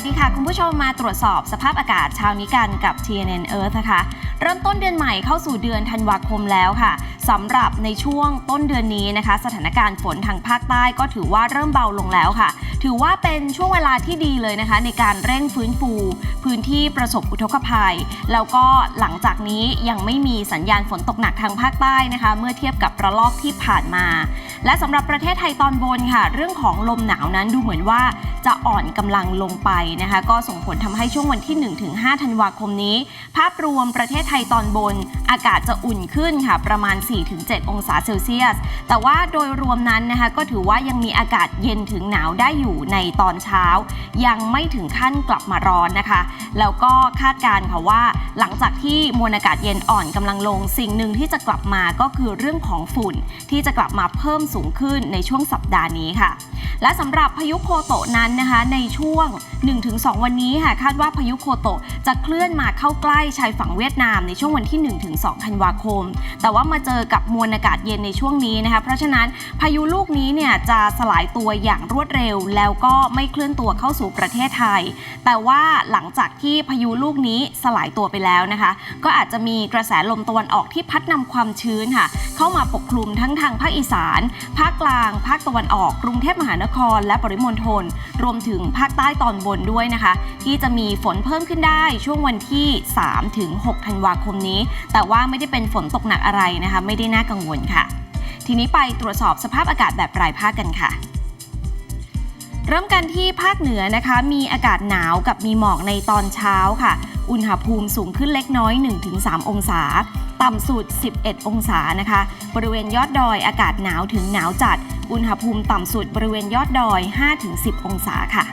วัสดีค่ะ คุณผู้ชมมาตรวจสอบสภาพอากาศเช้านี้กันกับ TNN Earth นะคะเริ่มต้นเดือนใหม่เข้าสู่เดือนธันวาคมแล้วค่ะสำหรับในช่วงต้นเดือนนี้นะคะ สถานการณ์ฝนทางภาคใต้ก็ถือว่าเริ่มเบาลงแล้วค่ะ ถือว่าเป็นช่วงเวลาที่ดีเลยนะคะ ในการเร่งฟื้นฟู พื้นที่ประสบอุทกภัย แล้วก็หลังจากนี้ยังไม่มีสัญญาณฝนตกหนักทางภาคใต้นะคะ เมื่อเทียบกับระลอกที่ผ่านมา และสำหรับประเทศไทยตอนบนค่ะ เรื่องของลมหนาวนั้นดูเหมือนว่าจะอ่อนกำลังลงไปนะคะ ก็ส่งผลทำให้ช่วงวันที่ 1-5ธันวาคมนี้ ภาพรวมประเทศไทยตอนบน อากาศจะอุ่นขึ้นค่ะ ประมาณ 4-7 องศาเซลเซียส แต่ว่าโดยรวมนั้นนะคะ ก็ถือว่ายังมีอากาศเย็นถึงหนาวได้อยู่ในตอนเช้า ยังไม่ถึงขั้นกลับมาร้อนนะคะ แล้วก็คาดการณ์ค่ะว่า หลังจากที่มวลอากาศเย็นอ่อนกำลังลง สิ่งหนึ่งที่จะกลับมาก็คือเรื่องของฝุ่น ที่จะกลับมาเพิ่มสูงขึ้นในช่วงสัปดาห์นี้ค่ะ และสำหรับพายุโคโตะนั้นนะคะในช่วง 1-2 วันนี้ค่ะคาดว่าพายุโคโตะจะเคลื่อนมาเข้าใกล้ชายฝั่งเวียดนามในช่วงวันที่ 1-2 ธันวาคม แต่ว่ามาเจอกับมวลอากาศเย็นในช่วงนี้นะคะ เพราะฉะนั้นพายุลูกนี้เนี่ยจะสลายตัวอย่างรวดเร็ว แล้วก็ไม่เคลื่อนตัวเข้าสู่ประเทศไทย แต่ว่าหลังจากที่พายุลูกนี้สลายตัวไปแล้วนะคะ ก็อาจจะมีกระแสลมตะวันออกที่พัดนำความชื้นค่ะ เข้ามาปกคลุมทั้งทางภาคอีสาน ภาคกลาง ภาคตะวันออก กรุงเทพมหานคร และปริมณฑล รวมถึงภาคใต้ตอนบนด้วยนะคะ ที่จะมีฝนเพิ่มขึ้นได้ช่วงวันที่3ถึง6ธันวาคมนี้ แต่ว่าไม่ได้เป็นฝนตกหนักอะไรนะคะ ไม่ได้น่ากังวลค่ะ ทีนี้ไปตรวจสอบสภาพอากาศแบบรายภาคกันค่ะเริ่มกันที่ภาคเหนือนะคะ มีอากาศหนาวกับมีหมอกในตอนเช้าค่ะ อุณหภูมิสูงขึ้นเล็กน้อย 1-3 องศา ต่ำสุด 11 องศานะคะ บริเวณยอดดอยอากาศหนาวถึงหนาวจัด อุณหภูมิต่ำสุดบริเวณยอดดอย 5-10 องศาค่ะ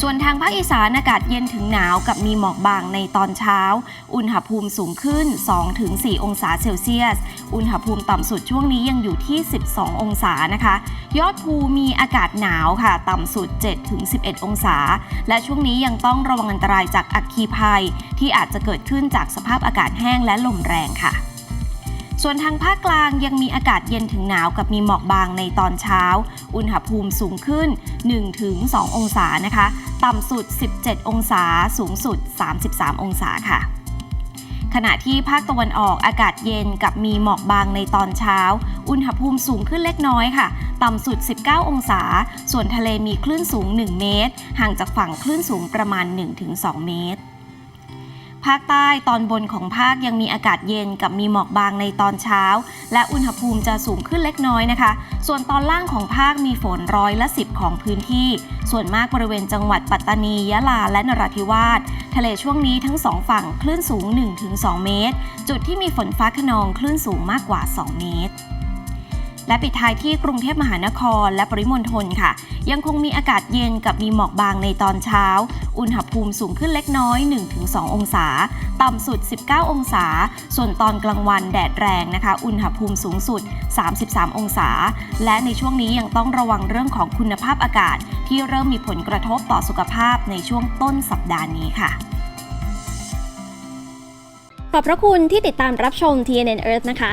ส่วนทางภาคอีสานอากาศเย็นถึงหนาวกับมีหมอกบางในตอนเช้า อุณหภูมิสูงขึ้น 2-4 องศาเซลเซียส อุณหภูมิต่ำสุดช่วงนี้ยังอยู่ที่ 12 องศานะคะ ยอดภูมีอากาศหนาวค่ะ ต่ำสุด 7-11 องศา และช่วงนี้ยังต้องระวังอันตรายจากอัคคีภัย ที่อาจจะเกิดขึ้นจากสภาพอากาศแห้งและลมแรงค่ะ ส่วนทางภาคกลางยังมีอากาศเย็นถึงหนาวกับมีหมอกบางในตอนเช้า อุณหภูมิสูงขึ้น 1-2 องศานะคะ ต่ำสุด 17 องศา สูงสุด 33 องศาค่ะ ขณะที่ภาคตะวันออกอากาศเย็นกับมีหมอกบางในตอนเช้า อุณหภูมิสูงขึ้นเล็กน้อยค่ะ ต่ำสุด 19 องศา ส่วนทะเลมีคลื่นสูง 1 เมตร ห่างจากฝั่งคลื่นสูงประมาณ 1-2 เมตร ภาคใต้ตอนบนของภาคยังมีอากาศเย็นกับมีหมอกบางในตอนเช้า และอุณหภูมิจะสูงขึ้นเล็กน้อยนะคะ ส่วนตอนล่างของภาคมีฝนร้อยละสิบของพื้นที่ ส่วนมากบริเวณจังหวัดปัตตานี ยะลา และนราธิวาส ทะเลช่วงนี้ทั้งสองฝั่งคลื่นสูง 1-2 เมตร จุดที่มีฝนฟ้าขนองคลื่นสูงมากกว่า 2 เมตร และปิดท้ายที่กรุงเทพมหานครและปริมณฑลค่ะ ยังคงมีอากาศเย็นกับมีหมอกบางในตอนเช้า อุณหภูมิสูงขึ้นเล็กน้อย 1-2 องศา ต่ำสุด 19 องศา ส่วนตอนกลางวันแดดแรงนะคะ อุณหภูมิสูงสุด 33 องศา และในช่วงนี้ยังต้องระวังเรื่องของคุณภาพอากาศ ที่เริ่มมีผลกระทบต่อสุขภาพในช่วงต้นสัปดาห์นี้ค่ะขอบพระคุณที่ติดตามรับชม TNN Earth นะคะ